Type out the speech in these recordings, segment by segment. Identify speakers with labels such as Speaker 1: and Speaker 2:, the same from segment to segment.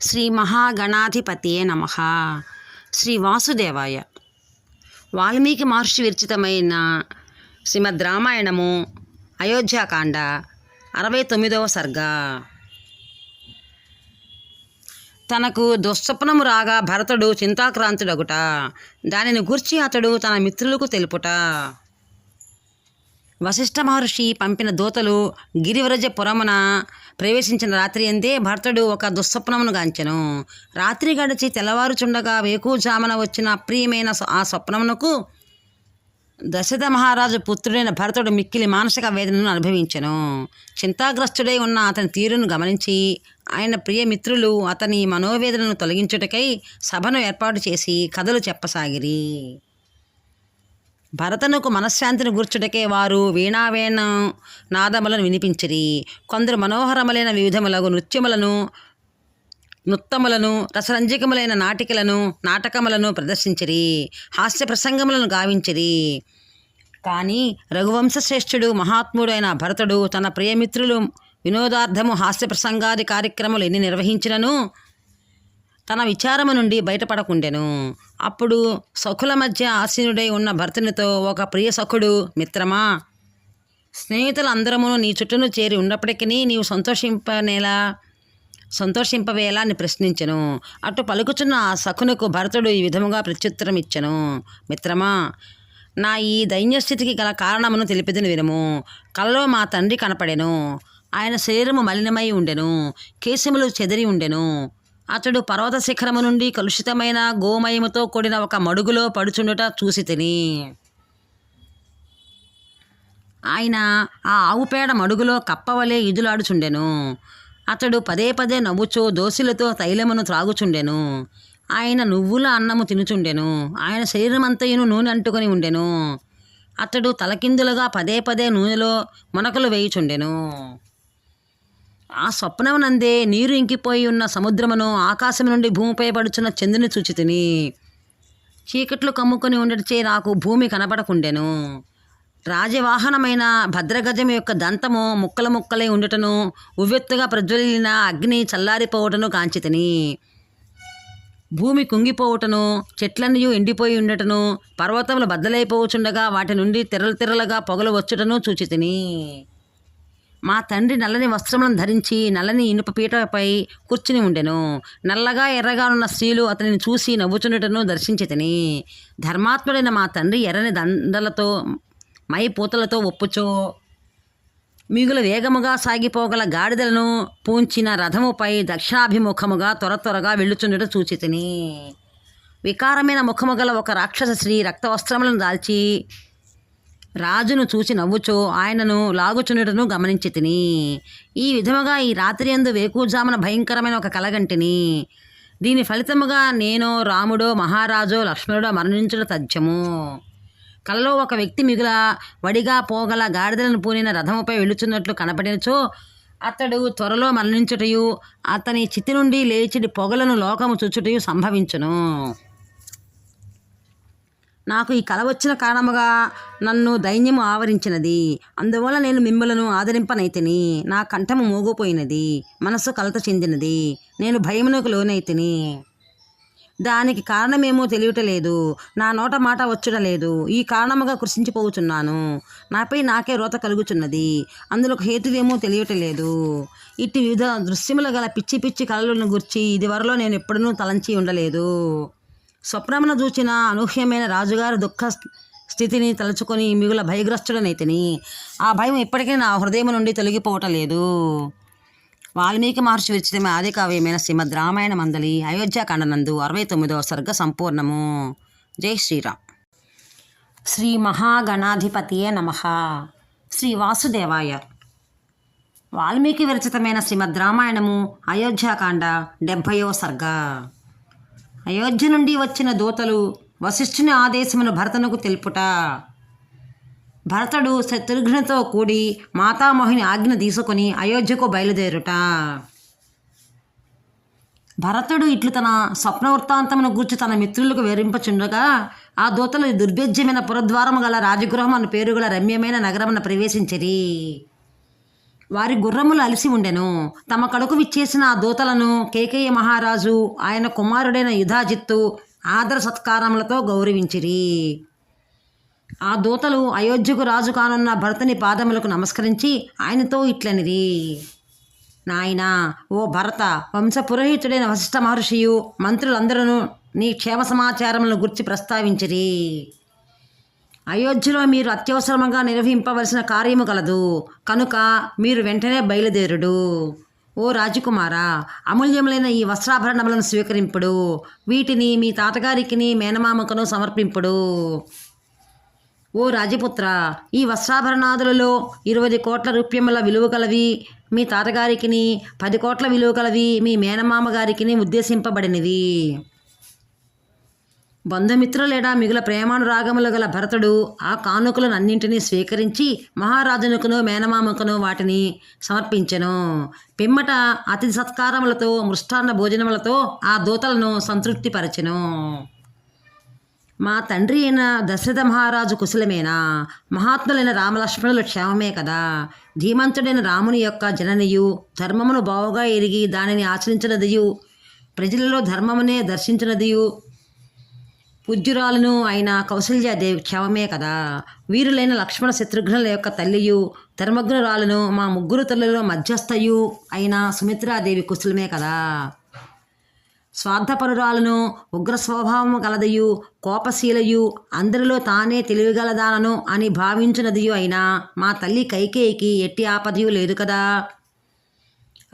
Speaker 1: శ్రీ మహాగణాధిపతియే నమ. శ్రీ వాసుదేవాయ. వాల్మీకి మహర్షి విరచితమైన శ్రీమద్ రామాయణము అయోధ్యాకాండ అరవై తొమ్మిదవ సర్గ. తనకు దుస్వప్నము రాగా భరతుడు చింతాక్రాంతుడగుట. దానిని గూర్చి అతడు తన మిత్రులకు తెలుపుట. వశిష్ఠ మహర్షి పంపిన దూతలు గిరివరజ పురమున ప్రవేశించిన రాత్రి అందే భర్తడు ఒక దుస్వప్నమును గాంచెను. రాత్రి గడిచి తెల్లవారుచుండగా వేకుజామున వచ్చిన ప్రియమైన ఆ స్వప్నమునకు దశరథ మహారాజు పుత్రుడైన భరతుడు మిక్కిలి మానసిక వేదనను అనుభవించెను. చింతాగ్రస్తుడై ఉన్న అతని తీరును గమనించి ఆయన ప్రియమిత్రులు అతని మనోవేదనను తొలగించుటకై సభను ఏర్పాటు చేసి కథలు చెప్పసాగిరి. భరతనుకు మనశ్శాంతిని గూర్చుటకే వారు వీణావేణ నాదములను వినిపించిరి. కొందరు మనోహరములైన వివిధములగు నృత్యములను నృత్తములను రసరంజకములైన నాటికలను నాటకములను ప్రదర్శించిరి. హాస్య ప్రసంగములను గావించిరి. కానీ రఘువంశ శ్రేష్ఠుడు మహాత్ముడైన భరతుడు తన ప్రియమిత్రులు వినోదార్థము హాస్య ప్రసంగాది కార్యక్రమాలు ఎన్ని నిర్వహించినను తన విచారము నుండి బయటపడకుండెను. అప్పుడు సఖుల మధ్య ఆసీనుడై ఉన్న భర్తనితో ఒక ప్రియ సఖుడు మిత్రమా? స్నేహితులందరము నీ చుట్టూను చేరి ఉన్నప్పటికీ నీవు సంతోషింపనేలా సంతోషింపవేలా అని ప్రశ్నించెను. అటు పలుకుచున్న ఆ సఖునకు భరతుడు ఈ విధముగా ప్రత్యుత్తరం ఇచ్చెను మిత్రమా నా ఈ దైన్యస్థితికి గల కారణమును తెలిపిదని వినము. కలలో మా తండ్రి కనపడెను. ఆయన శరీరము మలినమై ఉండెను. కేశములు చెదిరి ఉండెను. అతడు పర్వత శిఖరము నుండి కలుషితమైన గోమయముతో కూడిన ఒక మడుగులో పడుచుండుట చూసి తిని. ఆయన ఆ ఆవు పేడ మడుగులో కప్పవలే ఇదులాడుచుండెను. అతడు పదే పదే నవ్వుచో దోశలతో తైలమును త్రాగుచుండెను. ఆయన నువ్వుల అన్నము తినుచుండెను. ఆయన శరీరమంతయును నూనె అంటుకొని ఉండెను. అతడు తలకిందులుగా పదే పదే నూనెలో మునకలు వేయుచుండెను. ఆ స్వప్నమునందే నీరు ఇంకిపోయి ఉన్న సముద్రమును ఆకాశం నుండి భూమిపై పడుచున్న చంద్రుని చూచితిని చీకట్లు కమ్ముకొని ఉండటచే నాకు భూమి కనపడకుండెను. రాజవాహనమైన భద్రగజం యొక్క దంతము ముక్కల ముక్కలై ఉండటను ఉవ్వెత్తుగా ప్రజ్వలిన అగ్ని చల్లారిపోవటను కాంచితిని భూమి కుంగిపోవుటను చెట్లన్నీ ఎండిపోయి ఉండటను పర్వతములు బద్దలైపోవచుండగా వాటి నుండి తెరలు తెరలుగా పొగలు వచ్చుటను చూచితిని మా తండ్రి నల్లని వస్త్రములను ధరించి నల్లని ఇనుప పీటపై కూర్చుని ఉండెను. నల్లగా ఎర్రగా ఉన్న స్త్రీలు అతనిని చూసి నవ్వుచుండటను దర్శించితిని ధర్మాత్ముడైన మా తండ్రి ఎర్రని దండలతో మై పూతలతో ఒప్పుచో మిగుల వేగముగా సాగిపోగల గాడిదలను పూంచిన రథముపై దక్షిణాభిముఖముగా త్వర త్వరగా వెళ్ళుచుండటం చూచితిని వికారమైన ముఖము గల ఒక రాక్షస స్త్రీ రక్తవస్త్రములను దాల్చి రాజును చూసి నవ్వుచో ఆయనను లాగుచుండటను గమనించి తిని ఈ విధముగా ఈ రాత్రి అందు వేకుజామున భయంకరమైన ఒక కలగంటిని దీని ఫలితముగా నేను రాముడో మహారాజో లక్ష్మణుడో మరణించడం తథ్యము. కలలో ఒక వ్యక్తి మిగుల వడిగా పోగల గాడిదలను పూనిన రథముపై వెళుచున్నట్లు కనపడినచో అతడు త్వరలో మరణించుటయు అతని చితి నుండి లేచిడి పొగలను లోకము చూచుటయు సంభవించును. నాకు ఈ కల వచ్చిన కారణముగా నన్ను దైన్యము ఆవరించినది. అందువల్ల నేను మిమ్మలను ఆదరింపనైతిని. నా కంఠము మూగిపోయినది. మనస్సు కలత చెందినది. నేను భయమునకు లోనైతిని. దానికి కారణమేమో తెలియటలేదు. నా నోట మాట వచ్చుటలేదు. ఈ కారణముగా కృషించిపోవుచున్నాను నాపై నాకే రోత కలుగుచున్నది. అందులో హేతువేమో తెలియటలేదు. ఇట్టి వివిధ దృశ్యములు గల పిచ్చి పిచ్చి కళలను గుర్చి ఇదివరలో నేను ఎప్పుడూ తలంచి ఉండలేదు. స్వప్నమున చూచిన అనూహ్యమైన రాజుగారి దుఃఖ స్థితిని తలుచుకొని మిగుల భయగ్రస్తుడనైతిని. ఆ భయం ఇప్పటికీ నా హృదయం నుండి తొలగిపోవటం లేదు వాల్మీకి మహర్షి విరచితమైన ఆది కావ్యమైన శ్రీమద్ రామాయణ మందలి అయోధ్యాకాండనందు అరవై తొమ్మిదవ సర్గ సంపూర్ణము. జై శ్రీరామ్. శ్రీ మహాగణాధిపతియే నమ. శ్రీ వాసుదేవాయ. వాల్మీకి విరచితమైన శ్రీమద్ రామాయణము అయోధ్యాకాండ డెబ్భయో సర్గ. అయోధ్య నుండి వచ్చిన దూతలు వశిష్ఠుని ఆదేశమును భరతనుకు తెలుపుట. భరతుడు శత్రుఘ్నతో కూడి మాతామోహిని ఆజ్ఞ తీసుకొని అయోధ్యకు బయలుదేరుట. భరతుడు ఇట్లు తన స్వప్న వృత్తాంతమును గూర్చి తన మిత్రులకు వివరింపచుండగా ఆ దూతలు దుర్భేజ్యమైన పురద్వారము గల రాజగృహం అను పేరు గల రమ్యమైన నగరమున ప్రవేశించిరి. వారి గుర్రములు అలిసి ఉండెను. తమ కడుకు విచ్చేసిన ఆ దూతలను కేకేయ మహారాజు ఆయన కుమారుడైన యుధాజిత్తు ఆదర సత్కారములతో గౌరవించిరి. ఆ దూతలు అయోధ్యకు రాజు కానున్న భరతుని పాదములకు నమస్కరించి ఆయనతో ఇట్లనిది నాయనా ఓ భరత వంశపురోహితుడైన వశిష్ఠ మహర్షియు మంత్రులందరూ నీ క్షేమ సమాచారములను గుర్చి ప్రస్తావించిరి. అయోధ్యలో మీరు అత్యవసరంగా నిర్వహింపవలసిన కార్యము కలదు కనుక మీరు వెంటనే బయలుదేరుడు. ఓ రాజకుమారా అమూల్యములైన ఈ వస్త్రాభరణములను స్వీకరింపుడు. వీటిని మీ తాతగారికిని మేనమామకును సమర్పింపుడు. ఓ రాజపుత్ర ఈ వస్త్రాభరణాదులలో ఇరవై కోట్ల రూప్యముల విలువ కలవి మీ తాతగారికిని పది కోట్ల విలువ కలవి మీ మేనమామ గారికిని ఉద్దేశింపబడినవి. బంధుమిత్రులేడా? మిగుల ప్రేమానురాగములు గల భరతుడు ఆ కానుకలను అన్నింటినీ స్వీకరించి మహారాజునకును మేనమామకును వాటిని సమర్పించెను. పిమ్మట అతిథి సత్కారములతో మృష్టాన్న భోజనములతో ఆ దూతలను సంతృప్తిపరచెను. మా తండ్రి అయిన దశరథ మహారాజు కుశలమేనా? మహాత్ములైన రామలక్ష్మణుల క్షేమమే కదా? ధీమంతుడైన రాముని యొక్క జననియు ధర్మమును బావుగా ఎరిగి దానిని ఆచరించినదియు ప్రజలలో ధర్మమునే దర్శించినదియు పూజ్యురాలను అయిన కౌశల్యాదేవి క్షేమమే కదా? వీరులైన లక్ష్మణ శత్రుఘ్నుల యొక్క తల్లియు ధర్మగ్నురాలను మా ముగ్గురు తల్లులలో మధ్యస్థయు అయిన సుమిత్రాదేవి కుశలమే కదా? స్వార్థపరురాలను ఉగ్ర స్వభావము గలదయు కోపశీలయు అందరిలో తానే తెలివిగలదానను అని భావించినదియు అయినా మా తల్లి కైకేయికి ఎట్టి ఆపదయు లేదు కదా?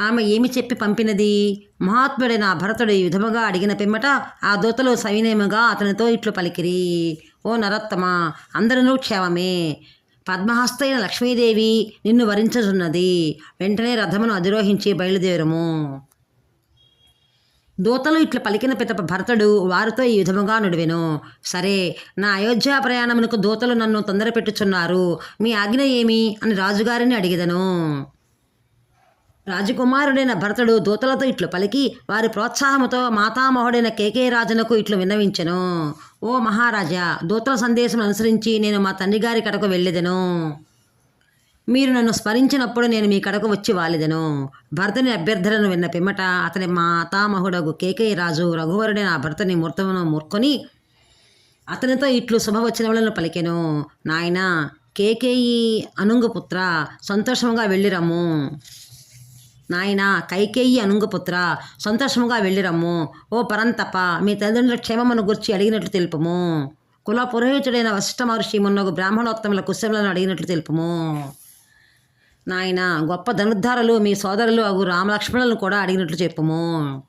Speaker 1: ఆమె ఏమి చెప్పి పంపినది? మహాత్ముడైన భరతుడు ఈ విధముగా అడిగిన పిమ్మట ఆ దూతలు సవినయముగా అతనితో ఇట్లు పలికిరి. ఓ నరత్తమ అందరూ క్షేమమే. పద్మహస్తైన లక్ష్మీదేవి నిన్ను వరించుతున్నది వెంటనే రథమును అధిరోహించి బయలుదేరము. దూతలు ఇట్లు పలికిన పితప భరతుడు వారితో ఈ విధముగా నుడివెను. సరే నా అయోధ్య ప్రయాణమునకు దూతలు నన్ను తొందర పెట్టుచున్నారు మీ ఆజ్ఞ ఏమి? అని రాజుగారిని అడిగదను. రాజకుమారుడైన భరతుడు దూతలతో ఇట్లు పలికి వారి ప్రోత్సాహముతో మాతామహుడైన కేకే రాజునకు ఇట్లు విన్నవించెను. ఓ మహారాజా దూతల సందేశం అనుసరించి నేను మా తండ్రి గారి కడకు వెళ్ళేదను. మీరు నన్ను స్మరించినప్పుడు నేను మీ కడకు వచ్చి వాలిదను. భర్తని అభ్యర్థులను విన్న పిమ్మట అతని మాతామహుడగు కేకే రాజు రఘువరుడైన ఆ భర్తని మూర్తమును మూర్కొని అతనితో ఇట్లు శుభవచనములను పలికెను. నాయన కేకేయి అనుంగుపుత్ర సంతోషంగా వెళ్ళిరము నాయన కైకేయి అనుంగపుత్ర సంతోషముగా వెళ్ళిరమ్ము. ఓ పరంతప మీ తల్లిదండ్రుల క్షేమమును గురించి అడిగినట్లు తెలుపుము. కుల పురోహితుడైన వశిష్ఠ మహర్షి మున్నగు బ్రాహ్మణోత్తముల కుశములను అడిగినట్లు తెలుపము. నాయన గొప్ప ధనుద్ధారులు మీ సోదరులు అగు రామలక్ష్మణులను కూడా అడిగినట్లు చెప్పము.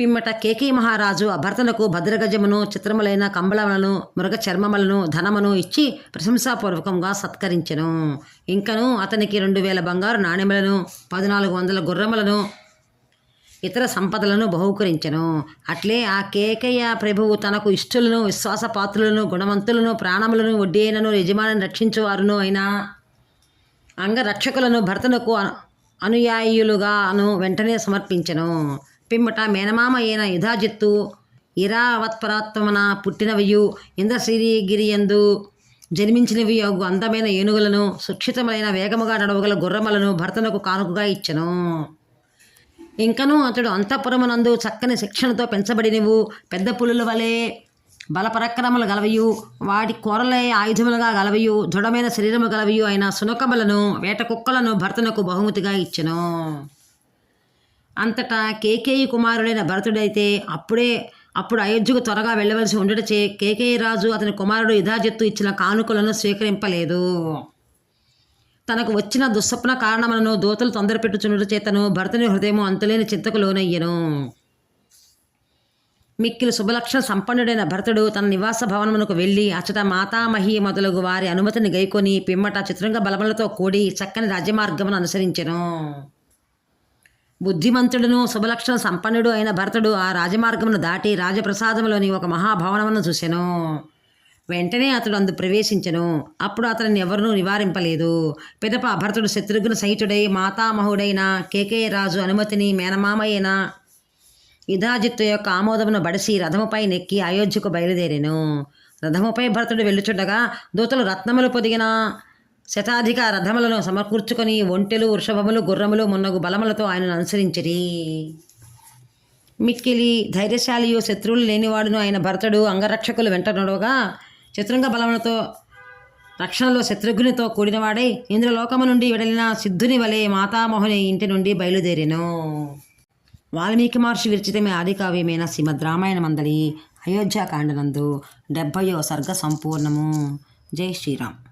Speaker 1: పిమ్మట కేకే మహారాజు ఆ భర్తనకు భద్రగజమును చిత్రములైన కంబళములను మృగ చర్మములను ధనమును ఇచ్చి ప్రశంసాపూర్వకంగా సత్కరించెను. ఇంకను అతనికి రెండు వేల బంగారు నాణెములను పద్నాలుగు వందల గుర్రములను ఇతర సంపదలను బహుకరించెను. అట్లే ఆ కేకయ్య ప్రభువు తనకు ఇష్టులను విశ్వాసపాత్రులను గుణవంతులను ప్రాణములను వడ్డీనను యజమానిని రక్షించువారును అయినా అంగరక్షకులను భర్తనకు అను- అనుయాయులుగాను వెంటనే సమర్పించెను. పిమ్మట మేనమామ అయిన యుధాజిత్తు ఇరావత్పరాత్మన పుట్టినవియు ఇంద్రశ్రీగిరియందు జన్మించినవి అగు అందమైన ఏనుగులను సుక్షితమైన వేగముగా నడవగల గుర్రములను భర్తనకు కానుకగా ఇచ్చెను. ఇంకనూ అతడు అంతఃపురమునందు చక్కని శిక్షణతో పెంచబడినవు. పెద్ద పులుల వలె బలపరక్రమలు గలవయు. వాటి కూరలే ఆయుధములుగా గలవయు. దృఢమైన శరీరము గలవయు అయిన సునకములను వేట కుక్కలను భర్తనకు బహుమతిగా ఇచ్చెను. అంతటా కేకేయి కుమారుడైన భరతుడైతే అప్పుడే అప్పుడు అయోధ్యకు త్వరగా వెళ్ళవలసి ఉండటచే కేకేయి రాజు అతని కుమారుడు యుధాజిత్తు ఇచ్చిన కానుకలను స్వీకరింపలేదు. తనకు వచ్చిన దుస్వప్న కారణములను దూతలు తొందరపెట్టుచుండుట చేతను భరతుని హృదయం అంతులేని చింతకు లోనయ్యను. మిక్కిలి శుభలక్షణ సంపన్నుడైన భరతుడు తన నివాస భవనమునకు వెళ్ళి అచట మాతామహి మొదలగు వారి అనుమతిని గైకొని పిమ్మట చిత్రంగ బలములతో కూడి చక్కని రాజ్యమార్గమును అనుసరించెను. బుద్ధిమంతుడును శుభలక్షణ సంపన్నుడు అయిన భరతుడు ఆ రాజమార్గమును దాటి రాజప్రసాదములోని ఒక మహాభవనమును చూసెను. వెంటనే అతడు అందు ప్రవేశించెను. అప్పుడు అతనిని ఎవరినూ నివారింపలేదు. పిదప భరతుడు శత్రుఘ్న సహితుడై మాతామహుడైన కేకే రాజు అనుమతిని మేనమామయ్యన యుధాజిత్తు యొక్క ఆమోదమును బడిసి రథముపై నెక్కి అయోధ్యకు బయలుదేరాను. రథముపై భరతుడు వెళ్ళుచుండగా దూతలు రత్నములు పొదిగిన శతాధిక రథములను సమకూర్చుకొని ఒంటెలు వృషభములు గుర్రములు మున్నగు బలములతో ఆయనను అనుసరించిరి. మిక్కిలి ధైర్యశాలియు శత్రువులు లేనివాడును ఆయన భరతుడు అంగరక్షకులు వెంట నడవగా చతురంగ బలములతో రక్షణలో శత్రుఘ్నితో కూడినవాడై ఇంద్రలోకము నుండి విడలిన సిద్ధుని వలె మాతామోహని ఇంటి నుండి బయలుదేరెను. వాల్మీకి మహర్షి విరచితమే ఆదికావ్యమైన శ్రీమద్ రామాయణ మందలి అయోధ్యాకాండనందు డెబ్భయో సర్గ సంపూర్ణము. జై శ్రీరామ్.